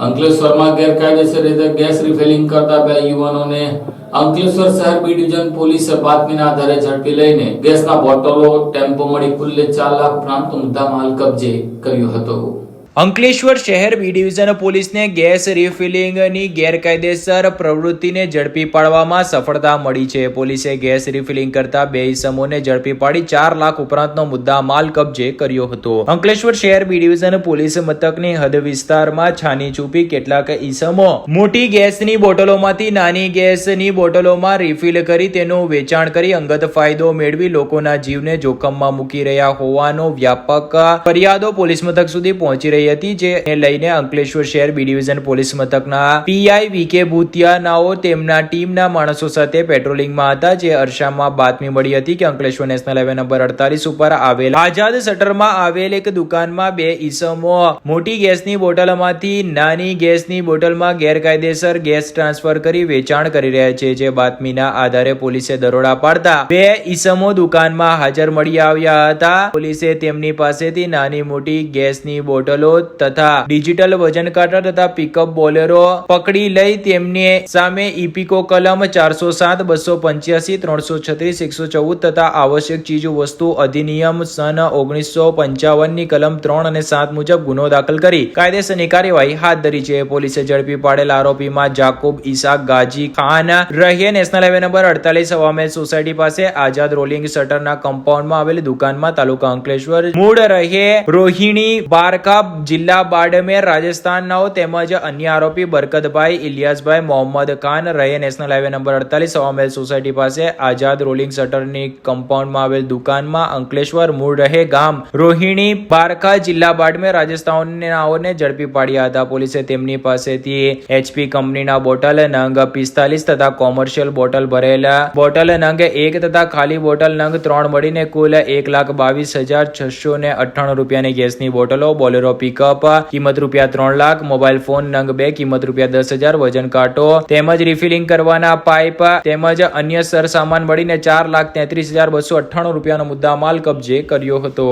અંકલેશ્વરમાં ગેરકાયદેસર રીતે ગેસ રિફિલિંગ કરતા બે યુવાનોને અંકલેશ્વર શહેર બી ડિવિઝન પોલીસે બાતમીના આધારે ઝડપી લઈને ગેસના બોટલો, ટેમ્પો મળી કુલ્લે ચાર લાખ મુદ્દા મુદ્દામાલ કબજે કર્યો હતો. અંકલેશ્વર શહેર બી ડિવિઝન પોલીસને ગેસ રિફિલિંગની ગેરકાયદેસર પ્રવૃત્તિને ઝડપી પાડવામાં સફળતા મળી છે. પોલીસે ગેસ રિફિલિંગ કરતા બે ઈસમોને ઝડપી પાડી ચાર લાખ ઉપરાંતનો મુદ્દા માલ કબજે કર્યો હતો. અંકલેશ્વર શહેર બી ડિવિઝન પોલીસ મથકની હદ વિસ્તારમાં છાની છૂપી કેટલાક ઈસમો મોટી ગેસની બોટલોમાંથી નાની ગેસની બોટલોમાં રિફિલ કરી તેનું વેચાણ કરી અંગત ફાયદો મેળવી લોકોના જીવને જોખમમાં મૂકી રહ્યા હોવાનો વ્યાપક ફરિયાદો પોલીસ મથક સુધી પહોંચી રહી હતી જેને લઈને અંકલેશ્વર શહેર બી ડિવિઝન પોલીસ મથકના પીઆઈ વીકે ભૂતિયાનાઓ તેમના ટીમના માણસો સાથે પેટ્રોલિંગમાં હતા, જે અરસામાં બાતમી મળી હતી કે અંકલેશ્વર નેશનલ હાઈવે નંબર અડતાલીસ ઉપર આવેલ આઝાદ શટરમાં આવેલ એક દુકાનમાં બે ઈસમો મોટી ગેસની બોટલમાંથી નાની ગેસની બોટલમાં ગેરકાયદેસર ગેસ ટ્રાન્સફર કરી વેચાણ કરી રહ્યા છે, જે બાતમીના આધારે પોલીસે દરોડા પાડતા બે ઈસમો દુકાનમાં હાજર મળી આવ્યા હતા. પોલીસે તેમની પાસેથી નાની મોટી ગેસની બોટલો તથા ડિજિટલ વજન કાંટા તથા પિકઅપ બોલેરો પકડી લઈ તેમની સામે ઇપિકો કલમ ચારસો સાત, બસો પંચ્યાસી, ત્રણસો છત્રીસ, એકસો ચૌદ તથા આવશ્યક ચીજ વસ્તુ અધિનિયમ સન ઓગણીસો પંચાવનની કલમ ત્રણ અને સાત મુજબ ગુનો દાખલ કરી કાયદેસરની કાર્યવાહી હાથ ધરી છે. પોલીસે ઝડપી પાડેલ આરોપીમાં જાકુબ ઈસાક ગાજી ખાન રહે. નેશનલ હાઈવે નંબર અડતાલીસ હવામેલ સોસાયટી પાસે આઝાદ રોલિંગ શટરના કમ્પાઉન્ડમાં આવેલી દુકાનમાં તાલુકા અંકલેશ્વર મૂળ રહે. રોહિણી બારકા જિલ્લા બાડમેર, રાજસ્થાનનાઓ તેમજ અન્ય આરોપી બરકતભાઈ ઇલિયાસભાઈ મોહમ્મદ ખાન રહે નેશનલ હાઈવે નંબર અડતાલીસ હવામેલ સોસાયટી પાસે આઝાદ રોલિંગ શટરની કમ્પાઉન્ડમાં આવેલ દુકાનમાં અંકલેશ્વર મૂળ રહે ગામ રોહિણી પારખા જિલ્લા બાડમેર રાજસ્થાનનાઓને ઝડપી પાડ્યા હતા. પોલીસે તેમની પાસેથી એચપી કંપનીના બોટલ નંગ પિસ્તાલીસ તથા કોમર્શિયલ બોટલ ભરેલા બોટલ નંગ એક તથા ખાલી બોટલ નંગ ત્રણ મળીને કુલ એક લાખ બાવીસ હજાર છસો ને અઠ્ઠાણું રૂપિયાની ગેસની બોટલો બોલેરો પિકઅપ કિંમત રૂપિયા ત્રણ લાખ, મોબાઈલ ફોન નંગ બે, કિંમત રૂપિયા દસ હજાર, વજન કાંટો, તેમજ રિફિલિંગ કરવાના પાઇપ, તેમજ અન્ય સરસામાન મળીને ચાર લાખ તેત્રીસ હજાર બસો અઠ્ઠાણું રૂપિયાનો મુદ્દા માલ કબજે કર્યો હતો.